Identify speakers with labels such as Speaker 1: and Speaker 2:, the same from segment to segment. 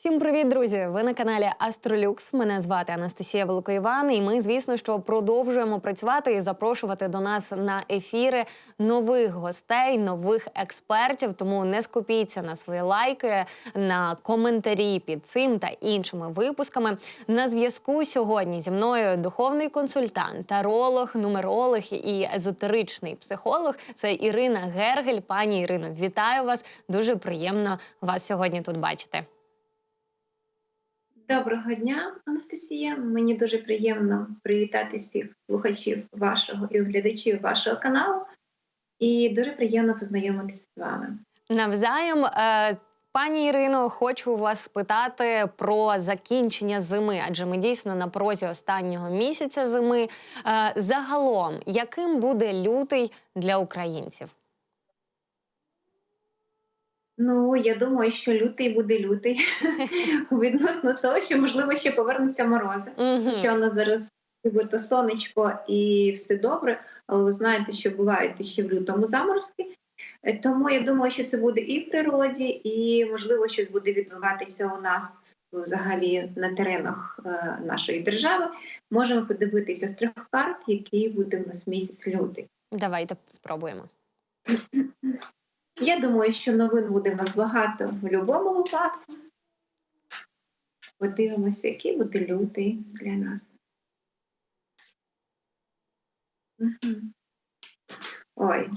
Speaker 1: Всім привіт, друзі! Ви на каналі Астролюкс. Мене звати Анастасія Великоїван, і ми, звісно, що продовжуємо працювати і запрошувати до нас на ефіри нових гостей, нових експертів. Тому не скупіться на свої лайки, на коментарі під цим та іншими випусками. На зв'язку сьогодні зі мною духовний консультант, таролог, нумеролог і езотеричний психолог. Це Ірина Гергель. Пані Ірино, вітаю вас! Дуже приємно вас сьогодні тут бачити.
Speaker 2: Доброго дня, Анастасія. Мені дуже приємно привітати всіх слухачів вашого і глядачів вашого каналу. І дуже приємно познайомитися з вами.
Speaker 1: Навзаєм, е, пані Ірино, хочу вас спитати про закінчення зими, адже ми дійсно на порозі останнього місяця зими. Е, загалом, яким буде лютий для українців?
Speaker 2: Ну, я думаю, що лютий буде лютий відносно того, що можливо ще повернуться морози. Що воно зараз нібито сонечко і все добре, але ви знаєте, що бувають ще в лютому заморозки. Е, Тому я думаю, що це буде і в природі, і можливо щось буде відбуватися у нас взагалі на теренах е, нашої держави. Можемо подивитися з трьох карт, який буде у нас місяць лютий.
Speaker 1: Давайте спробуємо.
Speaker 2: Я думаю, що новин буде в нас багато в будь-якому випадку. Подивимося, який буде лютий для нас. Ой.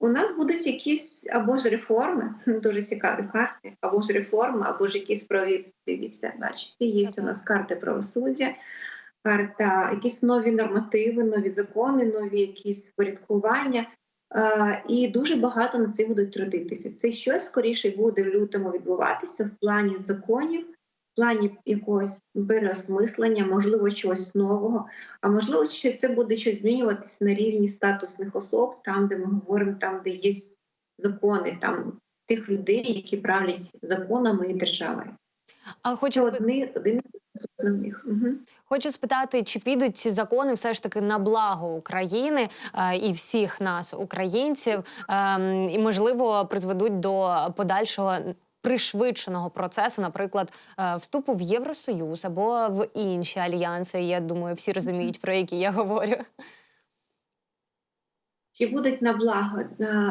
Speaker 2: У нас будуть якісь або ж реформи, дуже цікаві карти, або ж реформи, або ж якісь праві. Дивіться, бачите, є у нас карти правосуддя, карта, якісь нові нормативи, нові закони, нові якісь порядкування. Е, і дуже багато на це будуть трудитися. Це щось скоріше буде в лютому відбуватися в плані законів, в плані якогось переосмислення, можливо, чогось нового. А можливо, що це буде щось змінюватися на рівні статусних особ, там, де ми говоримо, там, де є закони, там тих людей, які правлять законами і державою.
Speaker 1: А спи-
Speaker 2: одні, один основних.
Speaker 1: Хочу спитати, чи підуть ці закони все ж таки на благо України е, і всіх нас, українців, е, і можливо призведуть до подальшого пришвидшеного процесу, наприклад, е, вступу в Євросоюз або в інші альянси. Я думаю, всі розуміють про які я говорю.
Speaker 2: Чи будуть на благо?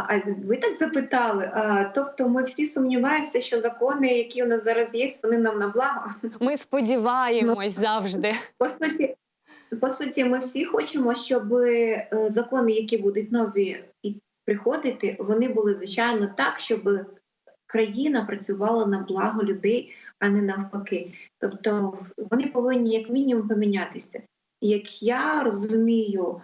Speaker 2: А ви так запитали? А, тобто ми всі сумніваємося, що закони, які у нас зараз є, вони нам на благо.
Speaker 1: Ми сподіваємось завжди.
Speaker 2: По суті, по суті, ми всі хочемо, щоб е, закони, які будуть нові і приходити, вони були звичайно так, щоб країна працювала на благо людей, а не навпаки. Тобто вони повинні як мінімум помінятися. Як я розумію,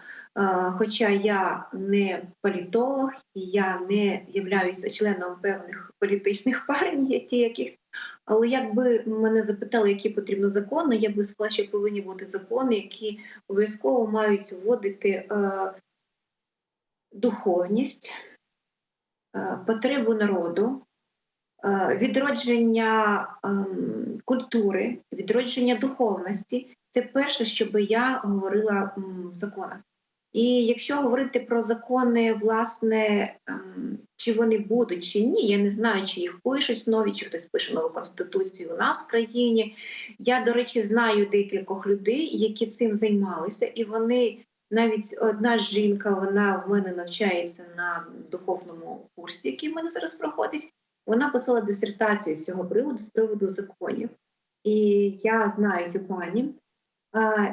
Speaker 2: хоча я не політолог і я не являюся членом певних політичних партій, ті якихось, але якби мене запитали, які потрібні закони, я би сказала, що повинні бути закони, які обов'язково мають вводити е, духовність, е, потребу народу, е, відродження ем, культури, відродження духовності. Це перше, що би я говорила в законах. І якщо говорити про закони, власне, ем, чи вони будуть чи ні, я не знаю, чи їх пишуть нові, чи хтось пише нову конституцію у нас в країні. Я, до речі, знаю декількох людей, які цим займалися, і вони навіть одна жінка, вона в мене навчається на духовному курсі, який в мене зараз проходить. Вона писала дисертацію з цього приводу з приводу законів. І я знаю цю пані.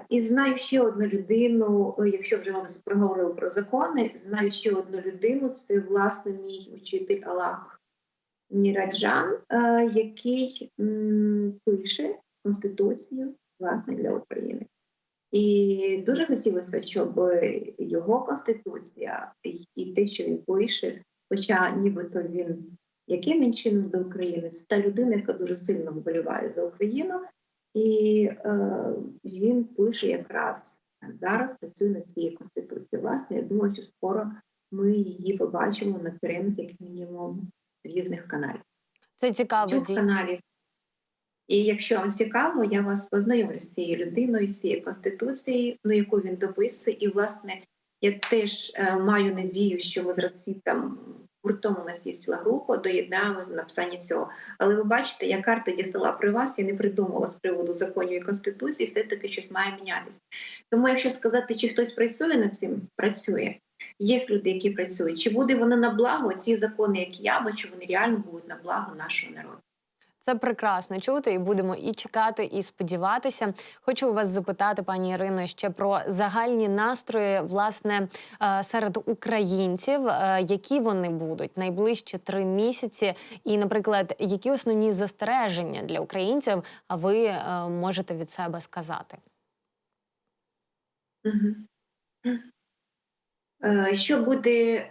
Speaker 2: І знаю ще одну людину, якщо вже ми проговорили про закони, знаю ще одну людину, це власне мій учитель Аллах Ніраджан, який пише Конституцію власне для України. І дуже хотілося, щоб його конституція і те, що він пише, хоча нібито він яким він чином до України, це та людина, яка дуже сильно вболіває за Україну. І е, він пише якраз зараз працює над цією конституцією. Власне, я думаю, що скоро ми її побачимо на теренах, як мінімум, різних каналів.
Speaker 1: Це цікаво дійсно.
Speaker 2: каналів. І якщо вам цікаво, я вас познайомлю з цією людиною, з цією конституцією, ну яку він дописує. І власне я теж е, маю надію, що ви зараз всі там гуртом у нас є ціла група, доєднаємо до написання цього. Але ви бачите, я карта дістала при вас, я не придумала з приводу законів і конституції, все-таки щось має мінятися. Тому, якщо сказати, чи хтось працює над цим, працює. Є люди, які працюють. Чи буде вони на благо? Ці закони, які я бачу, вони реально будуть на благо нашого народу.
Speaker 1: Це прекрасно чути, і будемо і чекати, і сподіватися. Хочу вас запитати, пані Ірино, ще про загальні настрої власне е, серед українців, е, які вони будуть найближчі три місяці, і, наприклад, які основні застереження для українців ви е, можете від себе сказати?
Speaker 2: Що буде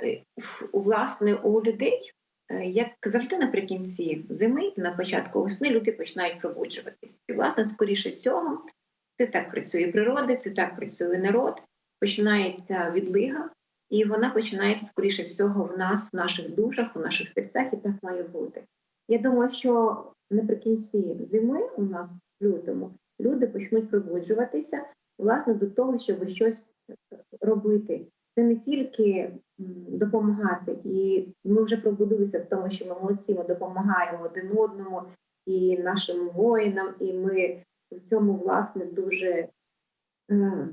Speaker 2: власне у людей? Е, Як завжди наприкінці зими, на початку весни люди починають пробуджуватись. І, власне, скоріше цього, це так працює природа, це так працює народ. Починається відлига, і вона починається скоріше всього в нас, в наших душах, у наших серцях, і так має бути. Я думаю, що наприкінці зими у нас в лютому люди почнуть пробуджуватися власне до того, щоб щось робити. Це не тільки допомагати, і ми вже пробудилися в тому, що ми молодці, ми допомагаємо один одному і нашим воїнам, і ми в цьому власне дуже, е,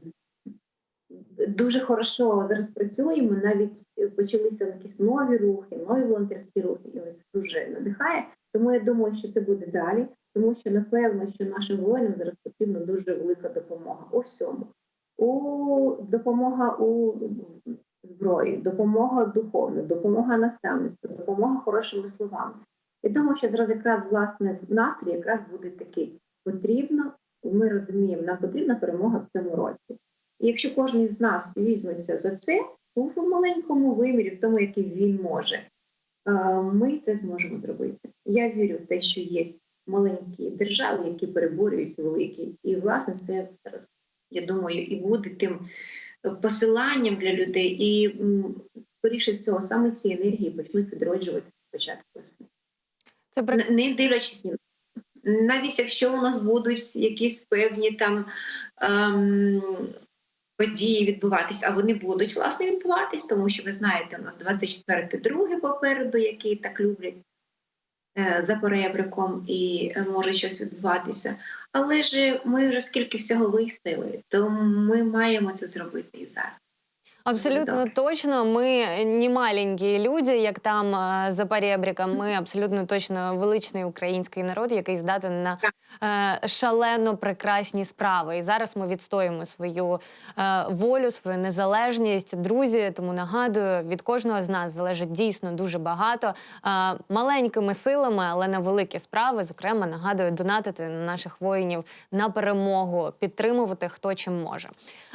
Speaker 2: дуже хорошо зараз працюємо. Навіть почалися якісь нові рухи, нові волонтерські рухи, і це дуже надихає. Тому я думаю, що це буде далі, тому що напевно, що нашим воїнам зараз потрібна дуже велика допомога у всьому. У допомога у зброї, допомога духовна, допомога наставництву, допомога хорошими словами. Я думаю, що зараз якраз власне настрій якраз буде такий. Потрібно, ми розуміємо, нам потрібна перемога в цьому році. І якщо кожен з нас візьметься за це у маленькому вимірі, в тому, який він може, е, ми це зможемо зробити. Я вірю в те, що є маленькі держави, які переборюють великі, і власне це зараз я думаю, і буде тим посиланням для людей, і скоріше всього саме ці енергії почнуть відроджуватися спочатку весни.
Speaker 1: Це при...
Speaker 2: Не дивлячись навіть якщо у нас будуть якісь певні там ем, події відбуватись, а вони будуть власне відбуватись, тому що ви знаєте, у нас 24 друге попереду, які так люблять за перебриком і е, може щось відбуватися. Але ж ми вже скільки всього вистояли, то ми маємо це зробити і зараз.
Speaker 1: Абсолютно
Speaker 2: Добре.
Speaker 1: точно. Ми не маленькі люди, як там е, за перебріком. Ми абсолютно точно величний український народ, який здатен на е, шалено прекрасні справи. І зараз ми відстоїмо свою е, волю, свою незалежність. Друзі, тому нагадую, від кожного з нас залежить дійсно дуже багато е, маленькими силами, але на великі справи. Зокрема, нагадую, донатити на наших воїнів на перемогу, підтримувати хто чим може.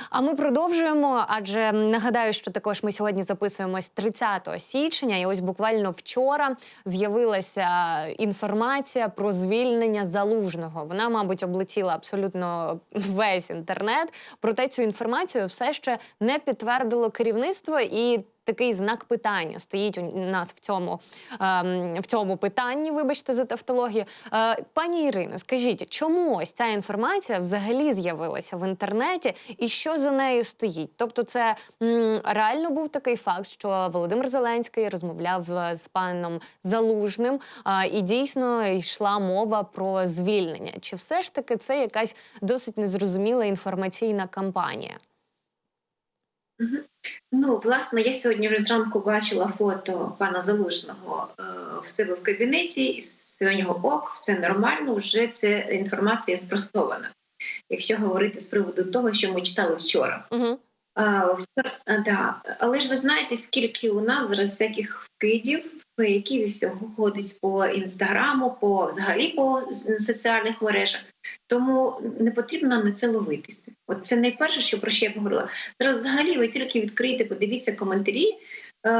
Speaker 1: А ми продовжуємо, адже нагадаю, що також ми сьогодні записуємось 30 січня, і ось буквально вчора з'явилася інформація про звільнення залужного. Вона, мабуть, облетіла абсолютно весь інтернет. Проте цю інформацію все ще не підтвердило керівництво і. Такий знак питання стоїть у нас в цьому, ем, в цьому питанні. Вибачте за тавтологію. Е, пані Ірино, скажіть, чому ось ця інформація взагалі з'явилася в інтернеті, і що за нею стоїть? Тобто, це реально був такий факт, що Володимир Зеленський розмовляв е, з паном Залужним, а, і дійсно йшла мова про звільнення. Чи все ж таки це якась досить незрозуміла інформаційна кампанія?
Speaker 2: Ну, власне, я сьогодні вже зранку бачила фото пана Залужного е, в себе в кабінеті, і все у нього ок, все нормально, вже ця інформація спростована. Якщо говорити з приводу того, що ми читали вчора.
Speaker 1: Угу.
Speaker 2: А, вчора а, да. Але ж ви знаєте, скільки у нас зараз всяких вкидів, фейків і всього ходить по інстаграму, по взагалі по соціальних мережах. Тому не потрібно на це ловитися. От це найперше, що про що я поговорила. Зараз взагалі ви тільки відкрийте, подивіться коментарі. е,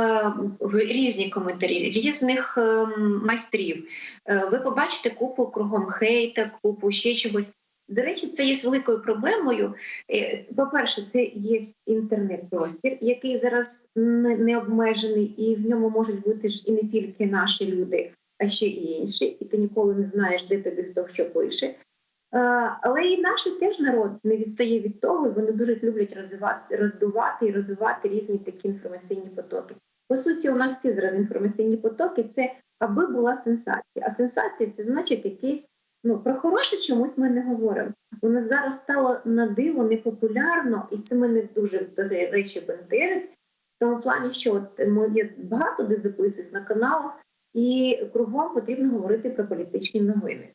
Speaker 2: в- Різні коментарі різних е, майстрів. Е, Ви побачите купу кругом хейта, купу ще чогось. До речі, це є великою проблемою. Е, По-перше, це є інтернет-простір, який зараз не, обмежений, і в ньому можуть бути ж і не тільки наші люди, а ще і інші, і ти ніколи не знаєш, де тобі хто що пише. Е, Але і наш теж народ не відстає від того, і вони дуже люблять розвивати, роздувати і розвивати різні такі інформаційні потоки. По суті, у нас всі зараз інформаційні потоки це аби була сенсація. А сенсація це значить якийсь ну про хороше чомусь ми не говоримо. Воно зараз стало на диво непопулярно, і це мене дуже до речі бентежить. В тому плані, що от ми багато де записуюсь на каналах, і кругом потрібно говорити про політичні новини.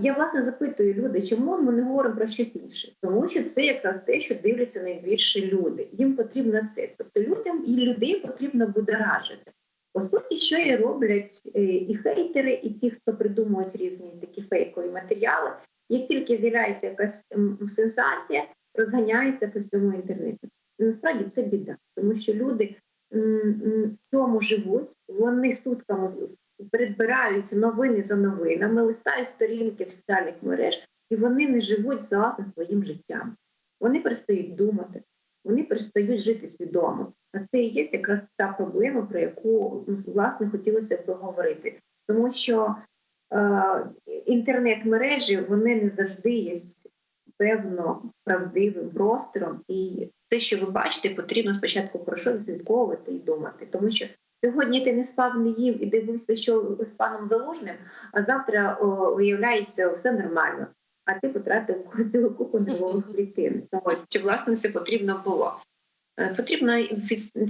Speaker 2: Я власне запитую люди, чому ми не говоримо про щось інше? Тому що це якраз те, що дивляться найбільше люди. Їм потрібно це. Тобто людям і людей потрібно будоражити. По суті, що і роблять е, і хейтери, і ті, хто придумують різні такі фейкові матеріали. Як тільки з'являється якась сенсація, розганяється по всьому інтернету. Насправді це біда, тому що люди в цьому живуть, вони сутками передбирають новини за новинами, листають сторінки соціальних мереж, і вони не живуть власне своїм життям. Вони перестають думати, вони перестають жити свідомо. А це і є якраз та проблема, про яку ну, власне хотілося б говорити, тому що е, інтернет-мережі вони не завжди є певно правдивим простором, і те, що ви бачите, потрібно спочатку хорошо відслідковувати і думати, тому що сьогодні ти не спав, не їв і дивився, що з паном залужним, а завтра о, виявляється все нормально. А ти потратив цілу купу нервових клітин. Чи власне це потрібно було. Е, Потрібно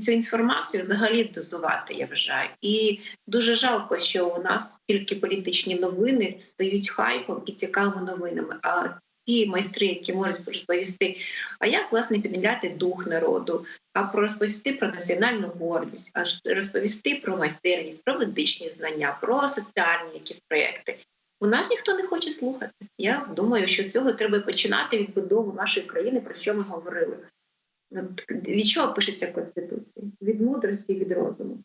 Speaker 2: цю інформацію взагалі дозувати, я вважаю. І дуже жалко, що у нас тільки політичні новини стають хайпом і цікавими новинами. А ті майстри, які можуть розповісти, а як власне підняти дух народу, а про розповісти про національну гордість, а розповісти про майстерність, про медичні знання, про соціальні якісь проекти. У нас ніхто не хоче слухати. Я думаю, що з цього треба починати відбудову нашої країни, про що ми говорили. Від чого пишеться Конституція? Від мудрості, від розуму.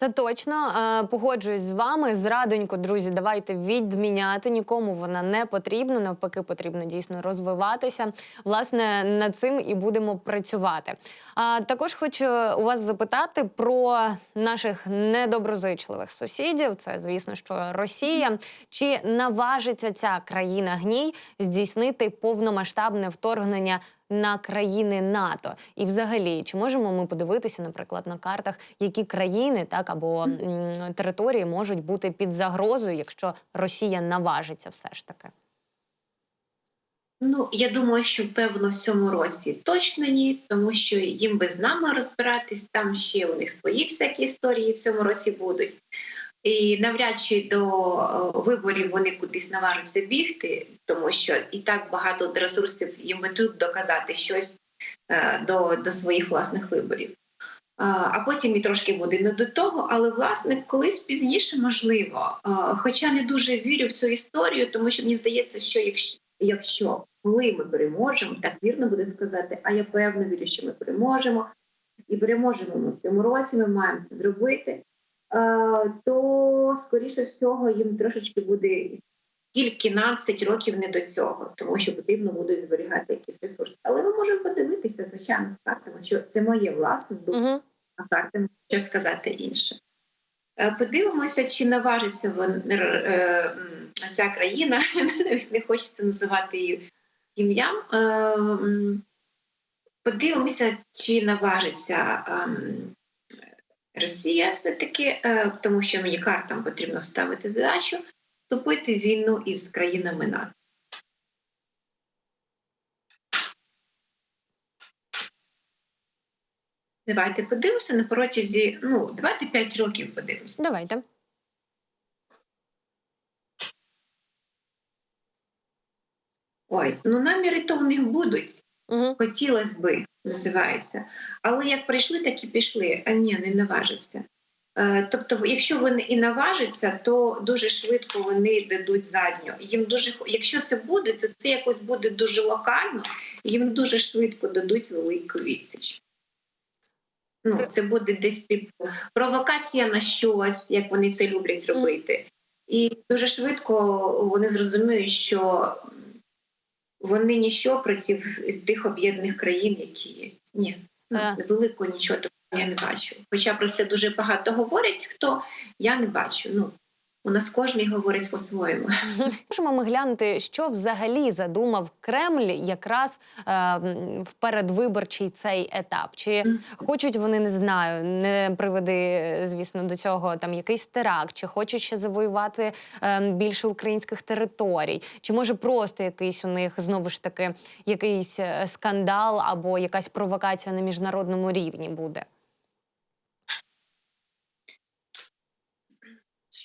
Speaker 1: Це точно Е, погоджуюсь з вами. Зрадонько, друзі, давайте відміняти. Нікому вона не потрібна. Навпаки, потрібно дійсно розвиватися. Власне, над цим і будемо працювати. А також хочу у вас запитати про наших недоброзичливих сусідів. Це, звісно, що Росія. Чи наважиться ця країна гній здійснити повномасштабне вторгнення на країни НАТО. І взагалі, чи можемо ми подивитися, наприклад, на картах, які країни так або м, території можуть бути під загрозою, якщо Росія наважиться все ж таки?
Speaker 2: Ну, я думаю, що певно в цьому році точно ні, тому що їм би з нами розбиратись, там ще у них свої всякі історії в цьому році будуть. І навряд чи до е, виборів вони кудись наважаться бігти, тому що і так багато ресурсів їм тут доказати щось е, до, до своїх власних виборів. А, А потім і трошки буде не до того, але власне колись пізніше можливо. Хоча не дуже вірю в цю історію, тому що мені здається, що якщо, якщо коли ми переможемо, так вірно буде сказати, а я певно вірю, що ми переможемо, і переможемо ми в цьому році, ми маємо це зробити. Е, то скоріше всього їм трошечки буде кільканадцять років не до цього, тому що потрібно буде зберігати якісь ресурси. Але ми можемо подивитися, звичайно, з картами, що це моє власне
Speaker 1: Угу.
Speaker 2: а карти що сказати інше. Е, Подивимося, чи наважиться вон, е, ця країна, навіть не хочеться називати її ім'ям. Е, Подивимося, чи наважиться ем, Росія все-таки, е, тому що мені картам потрібно вставити задачу, вступити в війну із країнами НАТО. Давайте подивимося на протязі, ну, давайте 5 років подивимося.
Speaker 1: Давайте.
Speaker 2: Ой, ну наміри то в них будуть.
Speaker 1: Угу.
Speaker 2: Хотілося би, називається. Але як прийшли, так і пішли. А ні, не наважиться. Е, Тобто, якщо вони і наважаться, то дуже швидко вони дадуть задню. Їм дуже якщо це буде, то це якось буде дуже локально, їм дуже швидко дадуть велику відсіч. Ну, це буде десь типу провокація на щось, як вони це люблять робити. І дуже швидко вони зрозуміють, що вони ніщо проти тих об'єднаних країн, які є. Ні, ну, великого нічого такого я не бачу. Хоча про це дуже багато говорять, хто я не бачу. Ну У нас кожен говорить по-своєму.
Speaker 1: Можемо ми глянути, що взагалі задумав Кремль якраз е, в передвиборчий цей етап. Чи хочуть вони не знаю, не приведи, звісно, до цього там якийсь теракт, чи хочуть ще завоювати е, більше українських територій, чи може просто якийсь у них знову ж таки якийсь е, скандал або якась провокація на міжнародному рівні буде?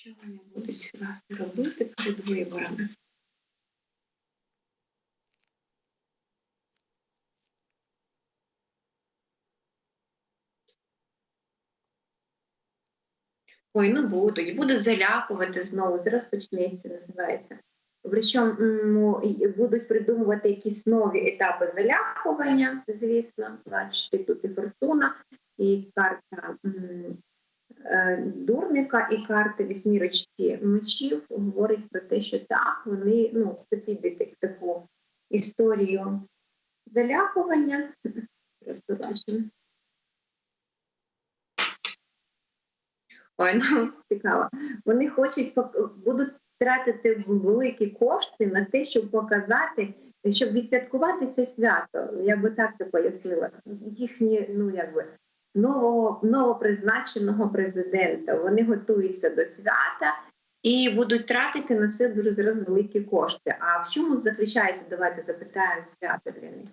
Speaker 2: Що вони будуть власне робити перед виборами? Ой, ну будуть, будуть залякувати знову. Зараз почнеться, називається. Причому будуть придумувати якісь нові етапи залякування, звісно. Бачите, тут і фортуна, і карта дурника, і карта вісьмірочки мечів говорить про те, що так, вони ну, це піде в таку історію залякування. Просто бачимо. Ой, ну цікаво. Вони хочуть будуть тратити великі кошти на те, щоб показати, щоб відсвяткувати це свято. Я би так це пояснила. Їхні, ну якби нового новопризначеного президента. Вони готуються до свята і будуть тратити на це дуже зараз великі кошти. А в чому заключається? Давайте запитаємо свято для них.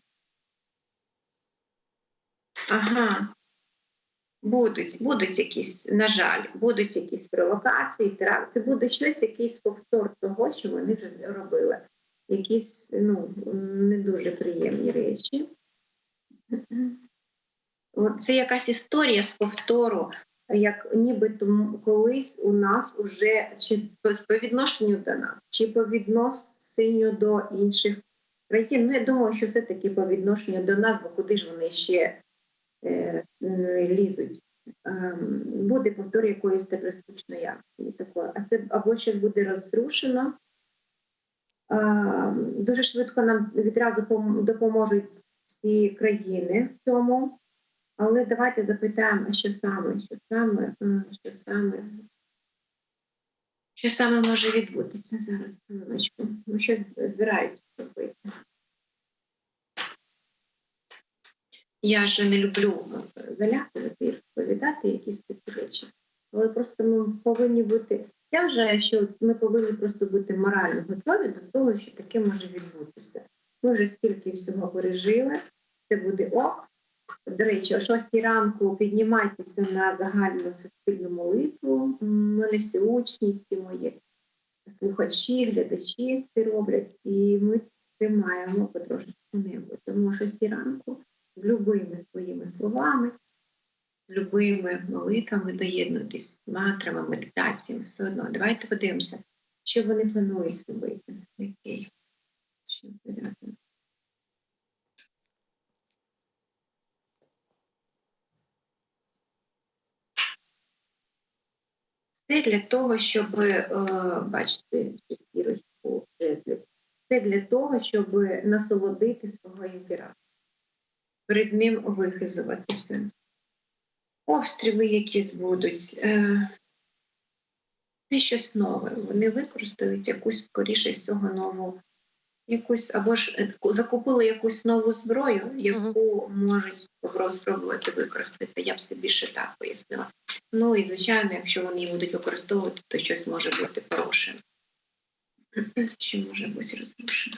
Speaker 2: Ага. Будуть, будуть якісь, на жаль, будуть якісь провокації. Це буде щось, якийсь повтор того, що вони вже робили. Якісь ну, не дуже приємні речі. Це якась історія з повтору, як нібито колись у нас уже чи по відношенню до нас, чи по відношенню до інших країн. Ну, я думаю, що все-таки по відношенню до нас, бо куди ж вони ще е, м, лізуть. Ем, буде повтор якоїсь терористичної акції. Такої. А це або щось буде розрушено. Ем, дуже швидко нам відразу пом- допоможуть ці країни в цьому. Але давайте запитаємо, що саме, що саме, що саме, що саме може відбутися зараз, хвилиночку. Ну, що збираються робити. Я ж не люблю е, залякувати і розповідати якісь такі речі. Але просто ми повинні бути. Я вважаю, що ми повинні просто бути морально готові до того, що таке може відбутися. Ми вже стільки всього пережили, це буде ок. До речі, о 6 ранку піднімайтеся на загальну суспільну молитву. Мене всі учні, всі мої слухачі, глядачі це роблять, і ми тримаємо потрошечку небо. Тому о 6 ранку з любими своїми словами, з любими молитвами доєднуйтесь, мантрами, медитаціями, все одно. Давайте подивимося, що вони планують робити. Який? Що Це для того, щоб е, бачите шестірочку жезлів. Це для того, щоб насолодити свого імператора, перед ним вихизуватися. Обстріли якісь будуть. Е, це щось нове. Вони використають якусь, скоріше всього, нову, якусь або ж е, закупили якусь нову зброю, яку можуть спро- спробувати використати. Я б це більше так пояснила. Ну і звичайно, якщо вони її будуть використовувати, то щось може бути хорошим. Що може бути розрушено?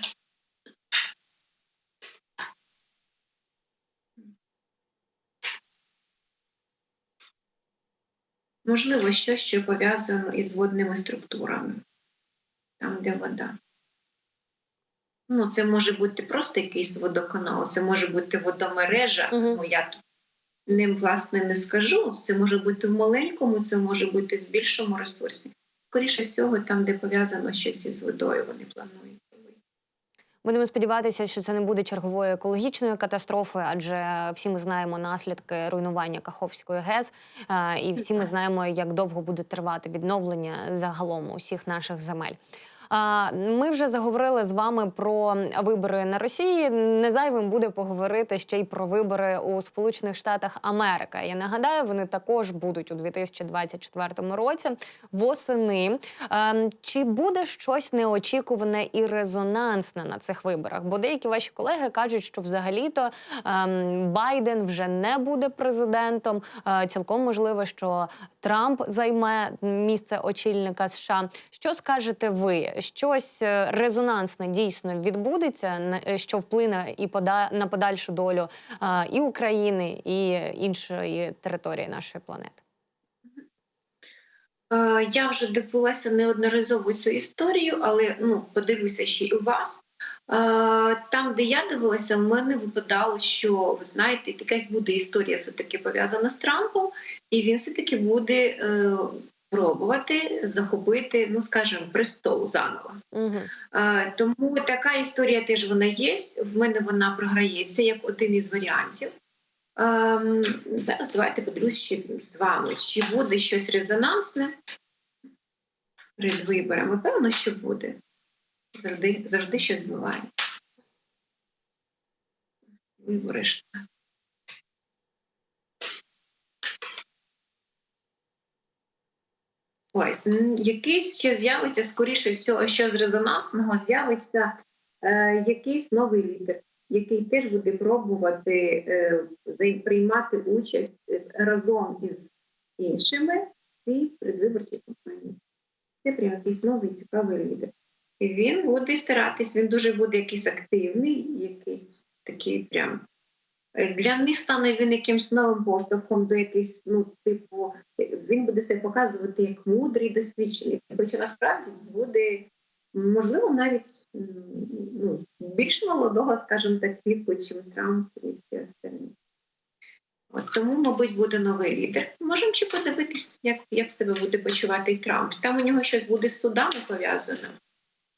Speaker 2: Можливо, щось, що пов'язано із водними структурами, там, де вода. Ну, це може бути просто якийсь водоканал, це може бути водомережа.
Speaker 1: Мгм.
Speaker 2: Ну, я тут ним, власне, не скажу. Це може бути в маленькому, це може бути в більшому ресурсі. Скоріше всього, там, де пов'язано щось із водою, вони планують.
Speaker 1: Будемо сподіватися, що це не буде черговою екологічною катастрофою, адже всі ми знаємо наслідки руйнування Каховської ГЕС, е, і всі ми знаємо, як довго буде тривати відновлення загалом усіх наших земель. Ми вже заговорили з вами про вибори на Росії. Не зайвим буде поговорити ще й про вибори у Сполучених Штатах Америки. Я нагадаю, вони також будуть у 2024 році восени. Ем, Чи буде щось неочікуване і резонансне на цих виборах? Бо деякі ваші колеги кажуть, що взагалі-то ем, Байден вже не буде президентом. Е, Цілком можливо, що Трамп займе місце очільника США. Що скажете ви? Щось е, резонансне дійсно відбудеться, е, що вплине і пода на подальшу долю і України, і іншої території нашої планети?
Speaker 2: Е, Я вже дивилася неодноразово цю історію, але ну подивлюся ще і у вас. Там, де я дивилася, в мене випадало, що ви знаєте, якась буде історія все таки пов'язана з Трампом, і він все таки буде е, пробувати захопити, ну скажімо, престол заново.
Speaker 1: Угу.
Speaker 2: Тому така історія теж вона є. В мене вона програється як один із варіантів. Ем, зараз давайте подивлюсь ще з вами, чи буде щось резонансне перед виборами. Певно, що буде. Завжди, завжди щось буває. Вибори ж. Ой, якийсь ще з'явиться, скоріше всього, що з резонансного з'явиться е, якийсь новий лідер, який теж буде пробувати е, приймати участь е, разом із іншими в цій предвиборчій кампанії. Це прям якийсь новий цікавий лідер. І він буде старатись, він дуже буде якийсь активний, якийсь такий прям. Для них стане він якимсь новим поштовхом до якихось, ну, типу, він буде себе показувати як мудрий, досвідчений. Хоча насправді буде, можливо, навіть ну, більш молодого, скажімо так, віку, чим Трамп і всі остальні. От тому, мабуть, буде новий лідер. Можемо ще подивитись, як, як себе буде почувати Трамп. Там у нього щось буде з судами пов'язане.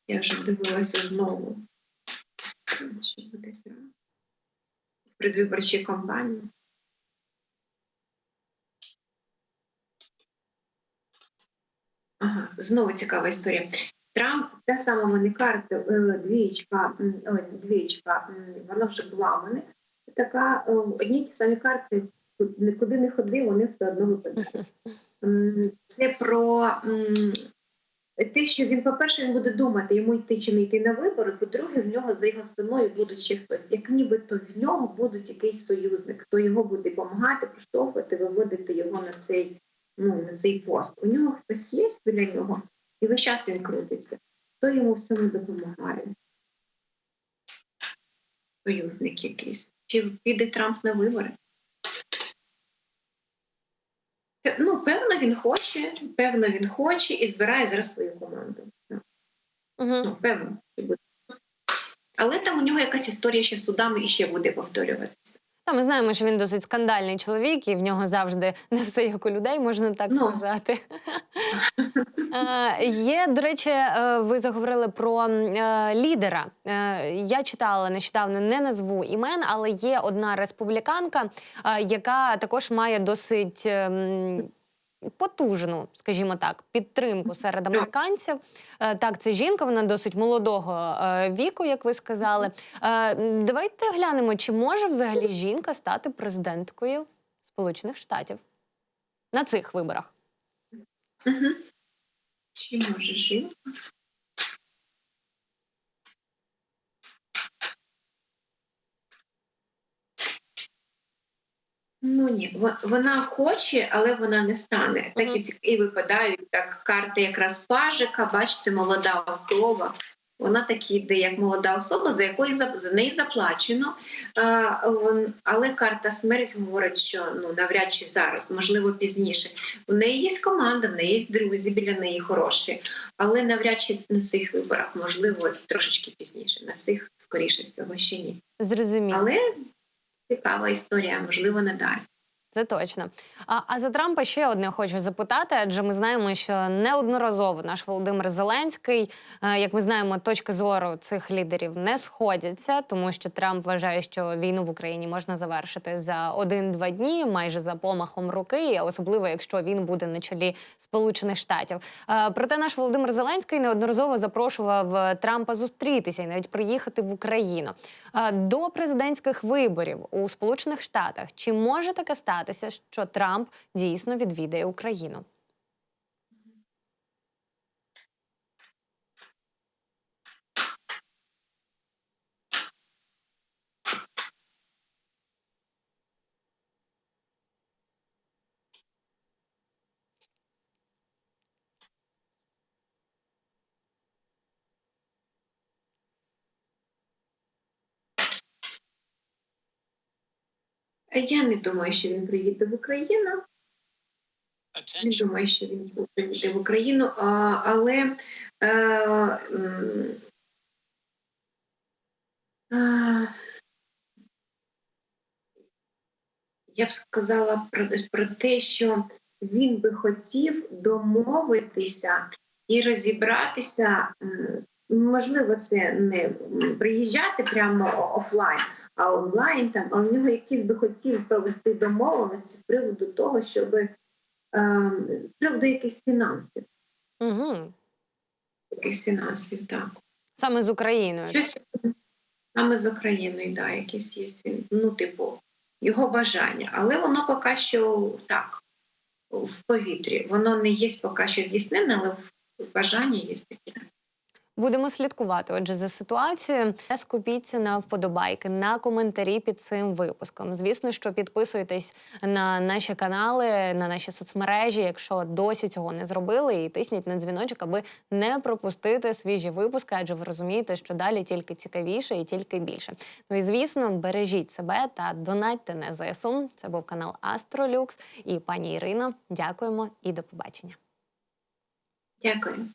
Speaker 2: Я вже дивилася знову. Що буде Трамп? Предвиборчій кампанії. Ага, знову цікава історія. Трамп, та сама в мене карта, е, двієчка, м, вона вже була в мене. Така, е, одні ті самі карти, куди куди не ходи, вони все одно випадають. Це про те, що він, по-перше, він буде думати, йому йти чи не йти на вибори. По-друге, в нього за його спиною будуть ще хтось, як нібито в нього будуть якийсь союзник, хто його буде допомагати, проштовхувати, виводити його на цей, ну, на цей пост. У нього хтось є біля нього, і весь час він крутиться. Хто йому в цьому допомагає? Союзник якийсь. Чи піде Трамп на вибори? Те- Ну, певно, він хоче, певно, він хоче і збирає зараз свою команду.
Speaker 1: Угу.
Speaker 2: Ну, певно. Але там у нього якась історія ще з судами і ще буде повторюватися.
Speaker 1: Та ми знаємо, що він досить скандальний чоловік, і в нього завжди не все як у людей, можна так
Speaker 2: no.
Speaker 1: сказати. Е, Є, до речі, е, ви заговорили про е, лідера. Я читала нещодавно, не назву імен, але є одна республіканка, яка також має досить. Потужну, скажімо так, підтримку серед американців. Е, Так, це жінка, вона досить молодого е, віку, як ви сказали. Е, Давайте глянемо, чи може взагалі жінка стати президенткою Сполучених Штатів на цих виборах.
Speaker 2: Чи може жінка? Ну ні, во- вона хоче, але вона не стане. Так і, і випадають так карти якраз пажика, бачите, молода особа. Вона так іде, як молода особа, за якою за неї заплачено. А, вон- але карта смерть говорить, що ну навряд чи зараз, можливо, пізніше. У неї є команда, в неї є друзі біля неї хороші, але навряд чи на цих виборах, можливо, трошечки пізніше. На цих, скоріше всього, ще ні.
Speaker 1: Зрозуміло.
Speaker 2: Але цікава історія, можливо, не далі.
Speaker 1: Це точно. А, а за Трампа ще одне хочу запитати, адже ми знаємо, що неодноразово наш Володимир Зеленський, е, як ми знаємо, точки зору цих лідерів не сходяться, тому що Трамп вважає, що війну в Україні можна завершити за один-два дні, майже за помахом руки, особливо якщо він буде на чолі Сполучених Штатів. Е, Проте наш Володимир Зеленський неодноразово запрошував е, Трампа зустрітися і навіть приїхати в Україну. До президентських виборів у Сполучених Штатах чи може таке статися, що Трамп дійсно відвідає Україну?
Speaker 2: Я не думаю, що він приїде в Україну. Не думаю, що він приїде в Україну, а, але е, а, я б сказала про, про те, що він би хотів домовитися і розібратися. Можливо, це не приїжджати прямо офлайн, а онлайн там, а у нього якісь би хотів провести домовленості з приводу того, щоб ем, з приводу якихось фінансів.
Speaker 1: Угу.
Speaker 2: Якихось фінансів, так.
Speaker 1: Саме з Україною.
Speaker 2: Щось саме з Україною, да, якісь є ну, типу, його бажання. Але воно поки що так, в повітрі. Воно не є поки що здійснене, але бажання є таке.
Speaker 1: Будемо слідкувати. Отже, за ситуацією не скупіться на вподобайки, на коментарі під цим випуском. Звісно, що підписуйтесь на наші канали, на наші соцмережі, якщо досі цього не зробили, і тисніть на дзвіночок, аби не пропустити свіжі випуски, адже ви розумієте, що далі тільки цікавіше і тільки більше. Ну і звісно, бережіть себе та донатьте на ЗСУ. Це був канал Астролюкс і пані Ірино. Дякуємо і до побачення.
Speaker 2: Дякую.